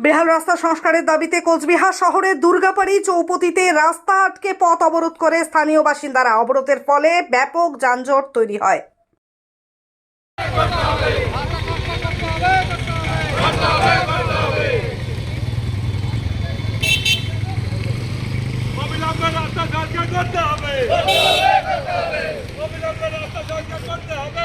বেহাল রাস্তা সংস্কারের দাবিতে কোচবিহার শহরের দুর্গাপাড়ি চৌপতিতে রাস্তা আটকে পথ অবরোধ করে স্থানীয় বাসিন্দারা। অবরোধের ফলে ব্যাপক যানজট তৈরি হয়। করতে হবে অবিলম্বে রাস্তা সংস্কার করতে হবে অবিলম্বে রাস্তা সংস্কার করতে হবে